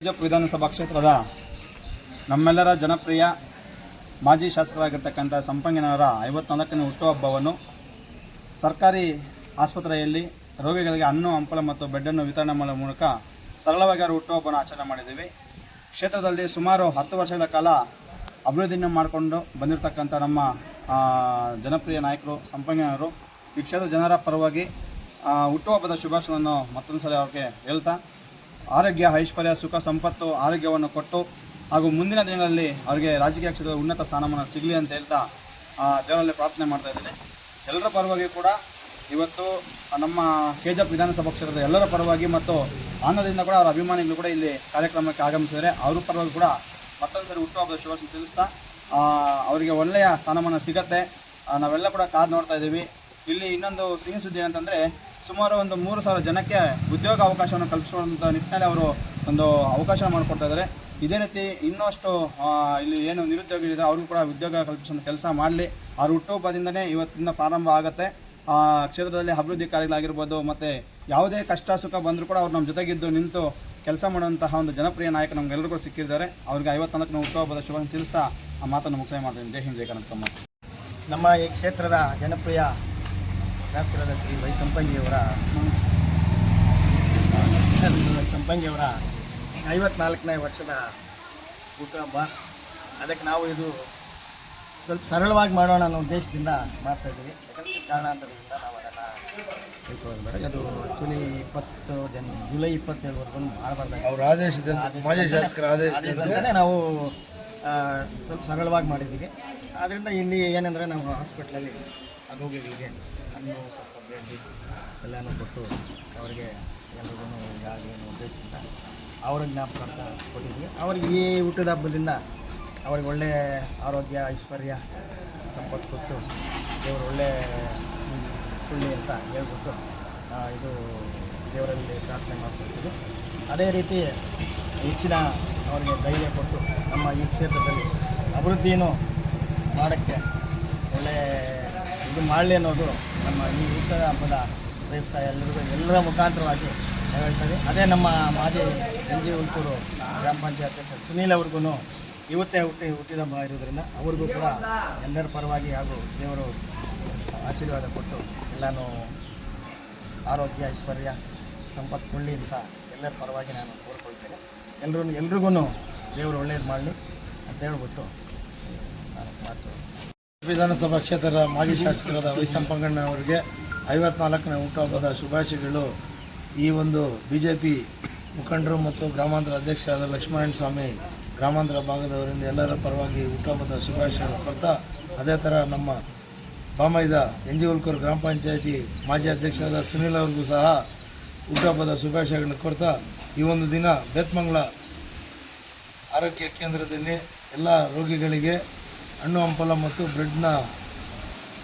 ಬಿಜಾಪುರ ವಿಧಾನಸಭಾ ಕ್ಷೇತ್ರದ ನಮ್ಮೆಲ್ಲರ ಜನಪ್ರಿಯ ಮಾಜಿ ಶಾಸಕರಾಗಿರ್ತಕ್ಕಂಥ ಸಂಪಂಗಿನವರ ಐವತ್ನಾಲ್ಕನೇ ಹುಟ್ಟುಹಬ್ಬವನ್ನು ಸರ್ಕಾರಿ ಆಸ್ಪತ್ರೆಯಲ್ಲಿ ರೋಗಿಗಳಿಗೆ ಹಣ್ಣು, ಹಂಪಲ ಮತ್ತು ಬೆಡ್ಡನ್ನು ವಿತರಣೆ ಮಾಡುವ ಮೂಲಕ ಸರಳವಾಗಿ ಅವರ ಹುಟ್ಟುಹಬ್ಬವನ್ನು ಆಚರಣೆ ಮಾಡಿದ್ದೀವಿ. ಕ್ಷೇತ್ರದಲ್ಲಿ ಸುಮಾರು ಹತ್ತು ವರ್ಷಗಳ ಕಾಲ ಅಭಿವೃದ್ಧಿಯನ್ನು ಮಾಡಿಕೊಂಡು ಬಂದಿರತಕ್ಕಂಥ ನಮ್ಮ ಜನಪ್ರಿಯ ನಾಯಕರು ಸಂಪನ್ನರು ಈ ಕ್ಷೇತ್ರದ ಜನರ ಪರವಾಗಿ ಹುಟ್ಟುಹಬ್ಬದ ಶುಭಾಶಯವನ್ನು ಮತ್ತೊಂದು ಸಲ ಅವ್ರಿಗೆ ಹೇಳ್ತಾ ಆರೋಗ್ಯ ಐಶ್ವರ್ಯ ಸುಖ ಸಂಪತ್ತು ಆರೋಗ್ಯವನ್ನು ಕೊಟ್ಟು ಹಾಗೂ ಮುಂದಿನ ದಿನಗಳಲ್ಲಿ ಅವರಿಗೆ ರಾಜಕೀಯ ಕ್ಷೇತ್ರದ ಉನ್ನತ ಸ್ಥಾನಮಾನ ಸಿಗಲಿ ಅಂತ ಹೇಳ್ತಾ ಆ, ದೇವರಲ್ಲಿ ಪ್ರಾರ್ಥನೆ ಮಾಡ್ತಾ ಇದ್ದೀನಿ. ಎಲ್ಲರ ಪರವಾಗಿ ಕೂಡ ಇವತ್ತು ನಮ್ಮ ಕೆ ಜೆ ಎಫ್ ವಿಧಾನಸಭಾ ಕ್ಷೇತ್ರದ ಎಲ್ಲರ ಪರವಾಗಿ ಮತ್ತು ಆನಂದದಿಂದ ಕೂಡ ಅವರ ಅಭಿಮಾನಿಗಳು ಕೂಡ ಇಲ್ಲಿ ಕಾರ್ಯಕ್ರಮಕ್ಕೆ ಆಗಮಿಸಿದರೆ ಅವರ ಪರವಾಗಿ ಕೂಡ ಮತ್ತೊಂದು ಸರಿ ಹುಟ್ಟುಹಬ್ಬದ ಶುಭಾಶಯ ತಿಳಿಸ್ತಾ ಅವರಿಗೆ ಒಳ್ಳೆಯ ಸ್ಥಾನಮಾನ ಸಿಗತ್ತೆ. ನಾವೆಲ್ಲ ಕೂಡ ಕಾದು ನೋಡ್ತಾ ಇದ್ದೀವಿ. ಇಲ್ಲಿ ಇನ್ನೊಂದು ಸಿಹಿ ಸುದ್ದಿ ಏನಂತಂದರೆ ಸುಮಾರು ಒಂದು ಮೂರು ಸಾವಿರ ಜನಕ್ಕೆ ಉದ್ಯೋಗ ಅವಕಾಶವನ್ನು ಕಲ್ಪಿಸುವಂಥ ನಿಟ್ಟಿನಲ್ಲಿ ಅವರು ಒಂದು ಅವಕಾಶ ಮಾಡಿಕೊಡ್ತಾ ಇದ್ದಾರೆ. ಇದೇ ರೀತಿ ಇನ್ನಷ್ಟು ಇಲ್ಲಿ ಏನು ನಿರುದ್ಯೋಗಿಗಳಿದೆ ಅವ್ರಿಗೂ ಕೂಡ ಉದ್ಯೋಗ ಕಲ್ಪಿಸುವಂಥ ಕೆಲಸ ಮಾಡಲಿ. ಅವ್ರ ಹುಟ್ಟುಹಬ್ಬದಿಂದನೇ ಇವತ್ತಿಂದ ಪ್ರಾರಂಭ ಆಗುತ್ತೆ. ಆ, ಕ್ಷೇತ್ರದಲ್ಲಿ ಅಭಿವೃದ್ಧಿ ಕಾರ್ಯಗಳಾಗಿರ್ಬೋದು ಮತ್ತು ಯಾವುದೇ ಕಷ್ಟ ಸುಖ ಬಂದರೂ ಕೂಡ ಅವ್ರು ನಮ್ಮ ಜೊತೆಗಿದ್ದು ನಿಂತು ಕೆಲಸ ಮಾಡುವಂತಹ ಒಂದು ಜನಪ್ರಿಯ ನಾಯಕ ನಮಗೆಲ್ಲರಿಗೂ ಸಿಕ್ಕಿದ್ದಾರೆ. ಅವ್ರಿಗೆ ನಾವು ಹುಟ್ಟುಹಬ್ಬದ ಶುಭ ತಿಳಿಸ್ತಾ ಆ ಮಾತನ್ನು ಮುಕ್ತಾಯ ಮಾಡ್ತೀನಿ. ಜೈ ಹಿಂದ್, ಜೈ ಕನಕಮ್ಮ ನಮ್ಮ ಈ ಕ್ಷೇತ್ರದ ಜನಪ್ರಿಯ ಶಾಸಕರಾದ ಶ್ರೀ ವೈ ಸಂಪಂಗಿಯವರ ಸಂಪಂಗಿಯವರ ಐವತ್ನಾಲ್ಕನೇ ವರ್ಷದ ಹುಟ್ಟುಹಬ್ಬ ಅದಕ್ಕೆ ನಾವು ಇದು ಸ್ವಲ್ಪ ಸರಳವಾಗಿ ಮಾಡೋಣ ಅನ್ನೋ ಉದ್ದೇಶದಿಂದ ಮಾಡ್ತಾ ಇದ್ದೀವಿ. ಯಾಕಂದರೆ ಕಾರಣಾಂತರದಿಂದ ನಾವು ಅದು ಆ್ಯಕ್ಚುಲಿ ಇಪ್ಪತ್ತು ಜನ ಜುಲೈ ಇಪ್ಪತ್ತೇಳವರೆಗೂ ಮಾಡಬಾರ್ದು ಅವ್ರ ಆದೇಶದಿಂದ ಮಾಜಿ ಶಾಸಕರ ಆದೇಶದಿಂದ. ನಾವು ಸ್ವಲ್ಪ ಸರಳವಾಗಿ ಮಾಡಿದ್ದೀವಿ. ಆದ್ದರಿಂದ ಇಲ್ಲಿ ಏನಂದರೆ ನಾವು ಹಾಸ್ಪಿಟ್ಲಲ್ಲಿ ರೋಗಿಗಳಿಗೆ ಹಣ್ಣು ಸ್ವಲ್ಪ ಬೇಡಿ ಎಲ್ಲನೂ ಕೊಟ್ಟು ಅವರಿಗೆ ಎಲ್ರಿಗೂ ಯಾವ ಏನು ಉದ್ದೇಶದಿಂದ ಅವ್ರ ಜ್ಞಾಪಕ ಕೊಟ್ಟಿದ್ವಿ ಅವ್ರಿಗೆ ಈ ಹುಟ್ಟಿದ ಹಬ್ಬದಿಂದ ಅವ್ರಿಗೆ ಒಳ್ಳೆ ಆರೋಗ್ಯ ಐಶ್ವರ್ಯ ಸಂಪತ್ತು ಕೊಟ್ಟು ದೇವರು ಒಳ್ಳೆ ಸುಳ್ಳಿ ಅಂತ ಹೇಳ್ಬಿಟ್ಟು ಇದು ದೇವರಲ್ಲಿ ಪ್ರಾರ್ಥನೆ ಮಾಡ್ಕೊಳ್ತೀವಿ. ಅದೇ ರೀತಿ ಹೆಚ್ಚಿನ ಅವರಿಗೆ ಧೈರ್ಯ ಕೊಟ್ಟು ನಮ್ಮ ಈ ಕ್ಷೇತ್ರದಲ್ಲಿ ಅಭಿವೃದ್ಧಿಯನ್ನು ಮಾಡೋಕ್ಕೆ ಒಳ್ಳೆ ಇದು ಮಾಡಲಿ ಅನ್ನೋದು ನಮ್ಮ ಈ ಉತ್ತರ ಹಬ್ಬದ ಪ್ರಯುಕ್ತ ಎಲ್ಲರಿಗೂ, ಎಲ್ಲರ ಮುಖಾಂತರವಾಗಿ ನಾವು ಹೇಳ್ತೀವಿ. ಅದೇ ನಮ್ಮ ಮಾಜಿ ಎನ್ ಜಿ ಹುಲ್ಕೂರು ಗ್ರಾಮ ಪಂಚಾಯತ್ ಸುನೀಲ್ ಅವ್ರಿಗೂ ಇವತ್ತೇ ಹುಟ್ಟಿ, ಹುಟ್ಟಿದ ಇರೋದ್ರಿಂದ ಅವ್ರಿಗೂ ಕೂಡ ಎಲ್ಲರ ಪರವಾಗಿ ಹಾಗೂ ದೇವರು ಆಶೀರ್ವಾದ ಕೊಟ್ಟು ಎಲ್ಲನೂ ಆರೋಗ್ಯ, ಐಶ್ವರ್ಯ, ಸಂಪತ್ತು ಕೊಳ್ಳಿ ಅಂತ ಎಲ್ಲರ ಪರವಾಗಿ ನಾನು ಕೋರ್ಕೊಳ್ತೇನೆ. ಎಲ್ಲರೂ ಎಲ್ರಿಗೂ ದೇವರು ಒಳ್ಳೇದು ಮಾಡಲಿ ಅಂತ ಹೇಳ್ಬಿಟ್ಟು ನಾನು ಮಾತು. ವಿಧಾನಸಭಾ ಕ್ಷೇತ್ರದ ಮಾಜಿ ಶಾಸಕರಾದ ವೈ ಸಂಪಂಗಣ್ಣ ಅವರಿಗೆ ಐವತ್ನಾಲ್ಕನೇ ಹುಟ್ಟುಹಬ್ಬದ ಶುಭಾಶಯಗಳು. ಈ ಒಂದು ಬಿ ಜೆ ಪಿ ಮುಖಂಡರು ಮತ್ತು ಗ್ರಾಮಾಂತರ ಅಧ್ಯಕ್ಷರಾದ ಲಕ್ಷ್ಮಣ ಸ್ವಾಮಿ ಗ್ರಾಮಾಂತರ ಭಾಗದವರಿಂದ ಎಲ್ಲರ ಪರವಾಗಿ ಹುಟ್ಟುಹಬ್ಬದ ಶುಭಾಶಯ ಕೊಡ್ತಾ, ಅದೇ ಥರ ನಮ್ಮ ಬಾಮೈದ ಉಲ್ಕೂರು ಗ್ರಾಮ ಪಂಚಾಯತಿ ಮಾಜಿ ಅಧ್ಯಕ್ಷರಾದ ಸುನೀಲ್ ಅವ್ರಿಗೂ ಸಹ ಹುಟ್ಟಹಬ್ಬದ ಶುಭಾಶಯಗಳನ್ನು ಕೊಡ್ತಾ ಈ ಒಂದು ದಿನ ಬೇತ್ಮಂಗ್ಲ ಆರೋಗ್ಯ ಕೇಂದ್ರದಲ್ಲಿ ಎಲ್ಲ ರೋಗಿಗಳಿಗೆ ಹಣ್ಣು, ಹಂಪಲ ಮತ್ತು ಬ್ರೆಡ್ನ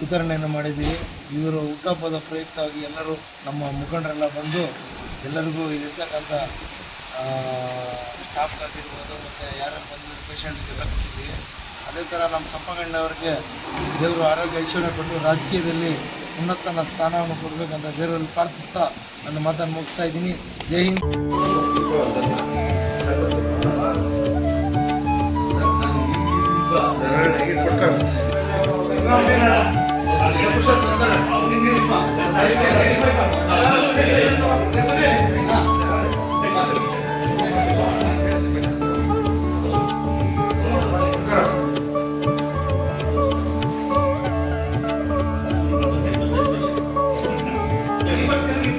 ವಿತರಣೆಯನ್ನು ಮಾಡಿದ್ದೀವಿ. ಇವರು ಹುಟ್ಟಹಬ್ಬದ ಪ್ರಯುಕ್ತವಾಗಿ ಎಲ್ಲರೂ ನಮ್ಮ ಮುಖಂಡರೆಲ್ಲ ಬಂದು ಎಲ್ಲರಿಗೂ ಇಲ್ಲಿರ್ತಕ್ಕಂಥ ಸ್ಟಾಫ್ಗಾಗಿರ್ಬೋದು ಮತ್ತು ಯಾರು ಬಂದು ಪೇಷಂಟ್ಸ್ಗೆಲ್ಲ ಕೊಟ್ಟಿದ್ದೀವಿ ಅದೇ ಥರ ನಮ್ಮ ಸಂಪಗಣ್ಣವ್ರಿಗೆ ದೇವರು ಆರೋಗ್ಯ ಐಶ್ವರ್ಯ ಕೊಟ್ಟು ರಾಜಕೀಯದಲ್ಲಿ ಉನ್ನತನ ಸ್ಥಾನವನ್ನು ಕೊಡಬೇಕಂತ ದೇವರಲ್ಲಿ ಪ್ರಾರ್ಥಿಸ್ತಾ ನನ್ನ ಮಾತನ್ನು ಮುಗಿಸ್ತಾ ಇದ್ದೀನಿ. ಜೈ ಹಿಂದ್. ಪುರುಷ ಪರಿವರ್ತನೆಗೆ